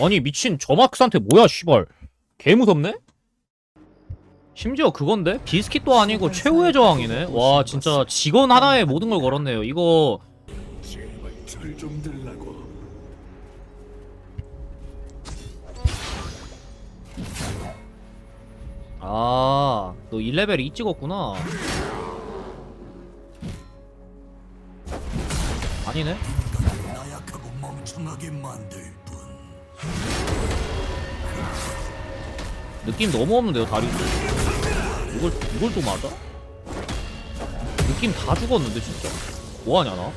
아니 미친 저마크스한테 뭐야 씨발 개 무섭네? 심지어 그건데? 비스킷도 아니고 최후의 저항이네 와 진짜 직원 하나에 모든 걸 걸었네요 이거. 아, 너 1레벨 2 찍었구나. 아니네. 나약하고 멍청하게 만들 뿐. 느낌 너무 없는데요, 다리. 이걸, 이걸 또 맞아? 느낌 다 죽었는데, 진짜. 뭐하냐, 나?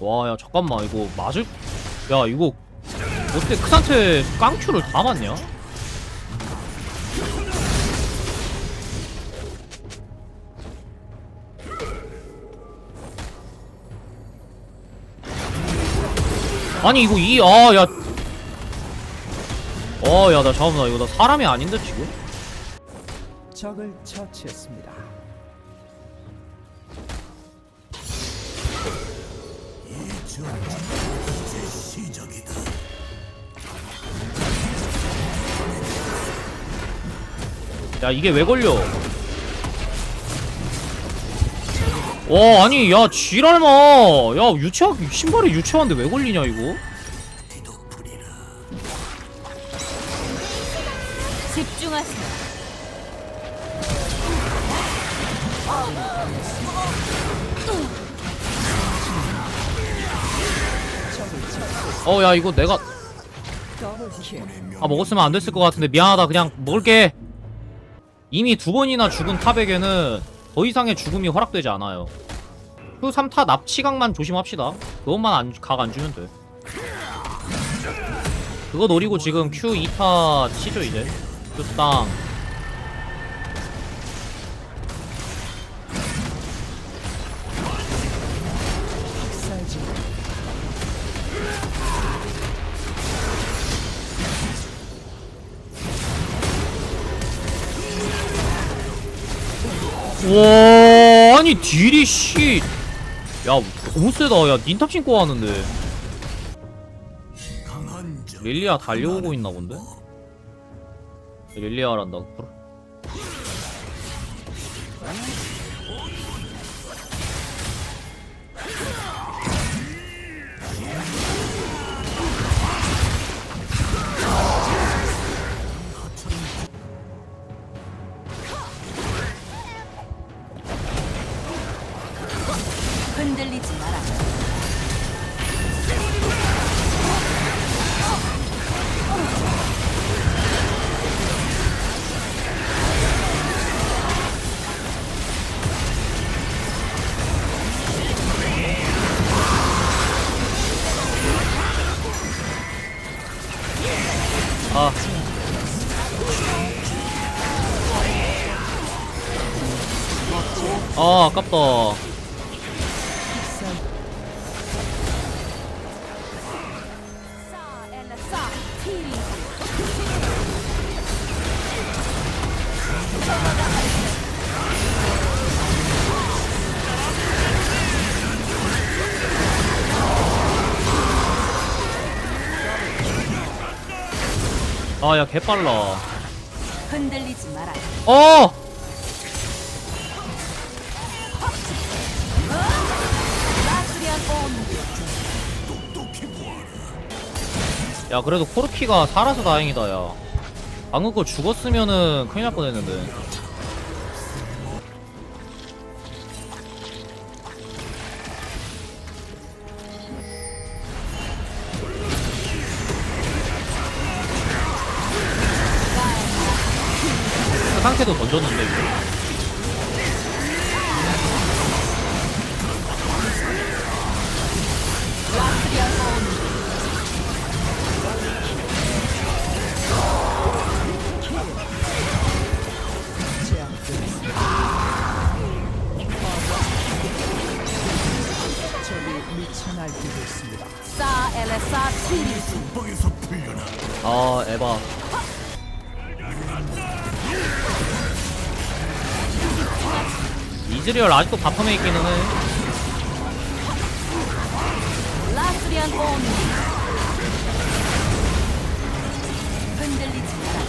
와, 야, 잠깐만, 이거 맞을, 야, 이거, 어떻게 크산테 깡큐를 다 맞냐? 아니 이거 이 아 야. 어, 야, 나 잠깐만, 이거 나 사람이 아닌데 지금? 적을 처치했습니다. 야, 이게 왜 걸려? 와, 아니, 야, 지랄마. 야, 유치하, 신발이 유치한데 왜 걸리냐, 이거? 집중하세요. 어, 야, 이거 내가. 아, 먹었으면 안 됐을 것 같은데, 미안하다. 그냥 먹을게. 이미 두 번이나 죽은 탑에게는 더 이상의 죽음이 허락되지 않아요. 그 3타 납치각만 조심합시다. 그것만 안, 각안 주면 돼. 그거 노리고 지금 Q 2타 치죠, 이제. Q 땅. 와 아니 딜이 씨. 야 너무 세다. 야 닌탑 신고 하는데. 릴리아 달려오고 있나 본데? 릴리아란다. 그래. 아 아깝다. 싸 엘라 싸 티리. 아야 개빨라. 흔들리지 마라. 어! 야 그래도 코르키가 살아서 다행이다 야. 방금 거 죽었으면은 큰일 날 뻔했는데. 그 상태도 던졌는데 이거. 이즈리얼 아직도 바텀에 있기는 해 라스리안 흔들리지 마라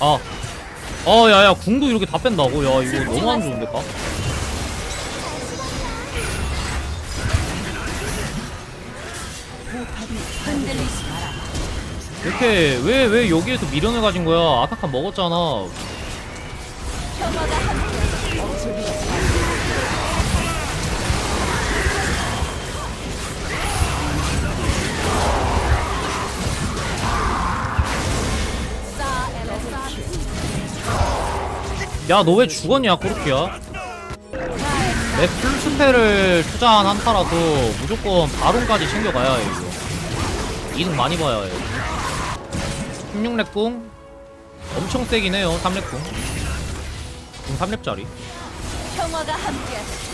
아. 어, 야, 야, 궁도 이렇게 다 뺀다고? 야, 이거 너무 안 좋은데, 까? 흔들리지 이렇게, 왜, 왜 여기에서 미련을 가진 거야? 아타칸 먹었잖아. 야, 너 왜 죽었냐, 코르키야? 내 풀스펠을 투자한 한타라서 무조건 바론까지 챙겨가야 해, 이거. 이득 많이 봐야 해. 16렙 궁? 엄청 세긴 해요, 3렙 궁. 궁 3렙짜리. 평화가 함께하시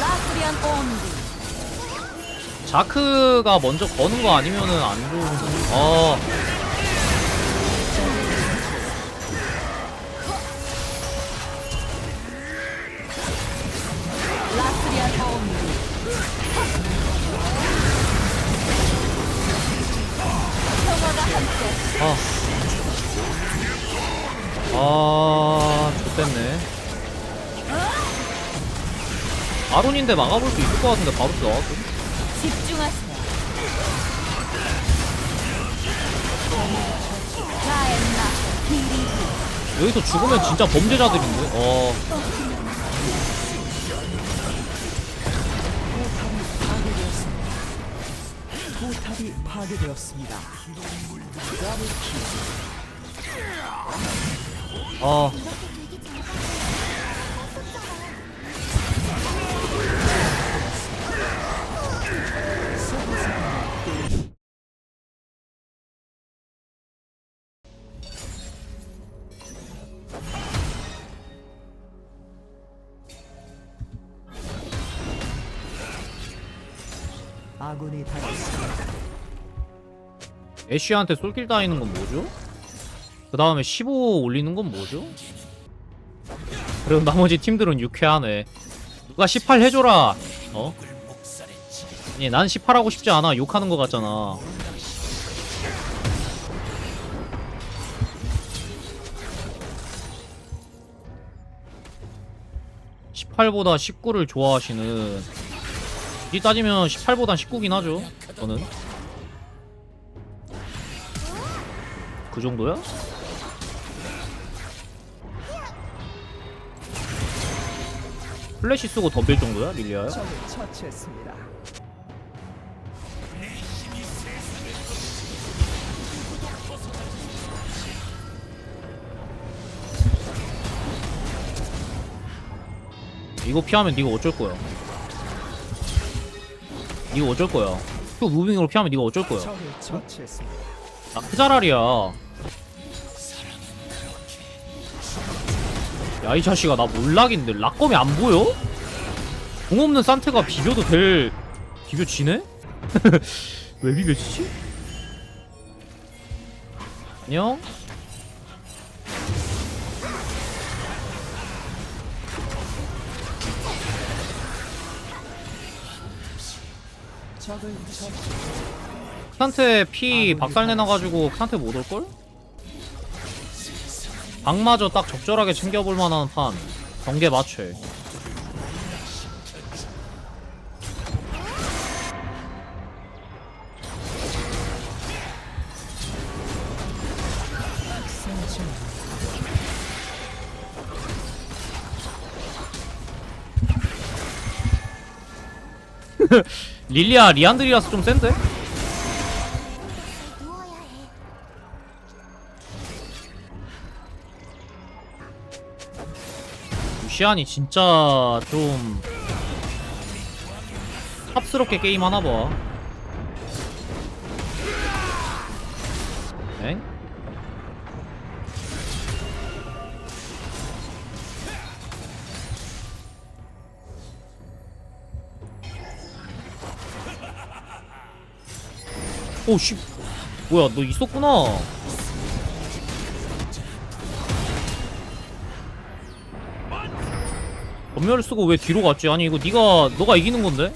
라스리안 온디 자크가 먼저 거는 거 아니면은 안 좋은. 어. 아. 아, 좋됐네. 아론인데 막아볼 수 있을 것 같은데 바로 나왔어. 집중하세요 여기서 죽으면 진짜 범죄자들인데. 어. 포탑이 파괴되었습니다. 아. 아군이 당했습니다. 애쉬한테 솔킬 따이는 건 뭐죠? 그 다음에 15 올리는 건 뭐죠? 그리고 나머지 팀들은 유쾌하네. 누가 18 해줘라. 어? 아니, 난18 하고 싶지 않아. 욕하는 거 같잖아. (18보다) (19를) 좋아하시는 이 따지면 (18보다) (19긴) 하죠 저는 그 정도야? 플래시 쓰고 덤빌 정도야 릴리아야? 이거 피하면 네가 어쩔 거야 네가 어쩔 거야 그 무빙으로 피하면 네가 어쩔 거야. 나 크자랄이야 야 이 자식아 나 몰락인데 락검이 안 보여? 공 없는 산테가 비벼도 될 비벼 지네? 왜 비벼지지? 안녕? 산테 피 박살 내놔가지고 크산테 못 올걸? 방마저 딱 적절하게 챙겨볼 만한 판. 경계 맞춰 릴리아 리안드리라서 좀 센데? 시안이 진짜 좀 탑스럽게 게임 하나 봐. 엥? 오씨. 뭐야 너 있었구나. 전멸을 쓰고 왜 뒤로 갔지? 아니 이거 네가 너가 이기는 건데?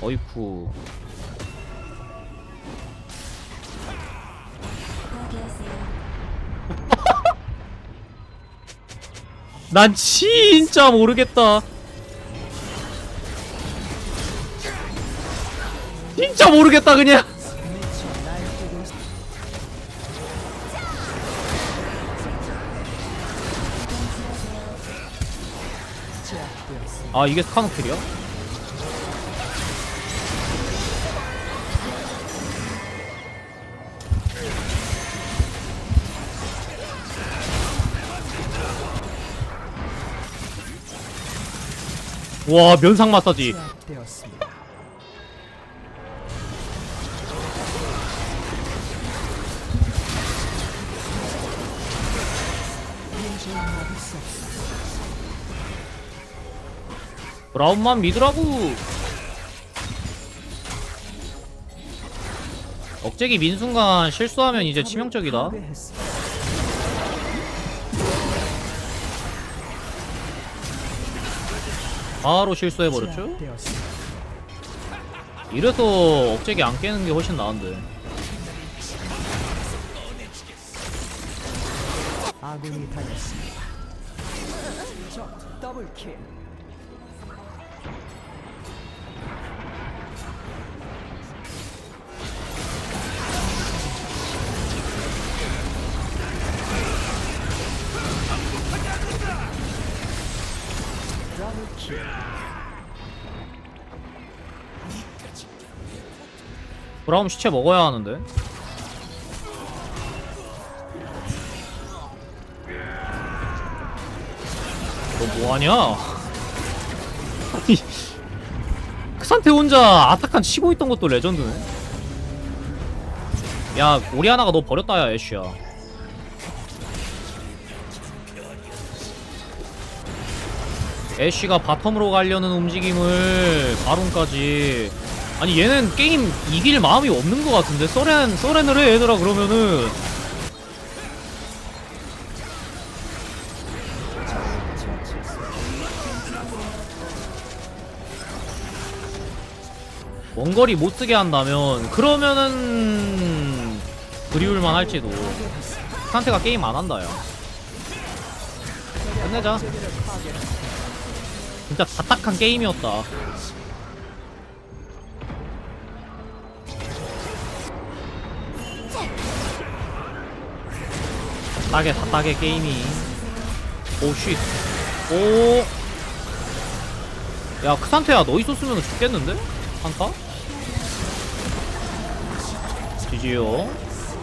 어이쿠. 난 진짜 모르겠다. 진짜 모르겠다 그냥 아 이게 스카노킬이야? 와 면상 마사지. 브라운만 믿으라고 억제기 민 순간 실수하면 이제 치명적이다. 바로 실수해버렸죠? 이래서 억제기 안 깨는 게 훨씬 나은데 아군이 당했습니다. 적 더블킬. 더블킬. 브라운 시체 먹어야 하는데. 너 뭐하냐? 아니 크산테 혼자 아타칸 치고 있던 것도 레전드네. 야 오리아나가 너 버렸다 야 애쉬야. 애쉬가 바텀으로 가려는 움직임을 바론까지 아니 얘는 게임 이길 마음이 없는 것 같은데. 서렌 서렌을 해 얘들아 그러면은. 원거리 못 쓰게 한다면 그러면은 그리울만 할지도. 상태가 게임 안 한다 야 끝내자. 진짜 다딱한 게임이었다 다딱해 다딱해 게임이 오쉣 오. 야 크산테야 너 있었으면 죽겠는데? 한타? 지지요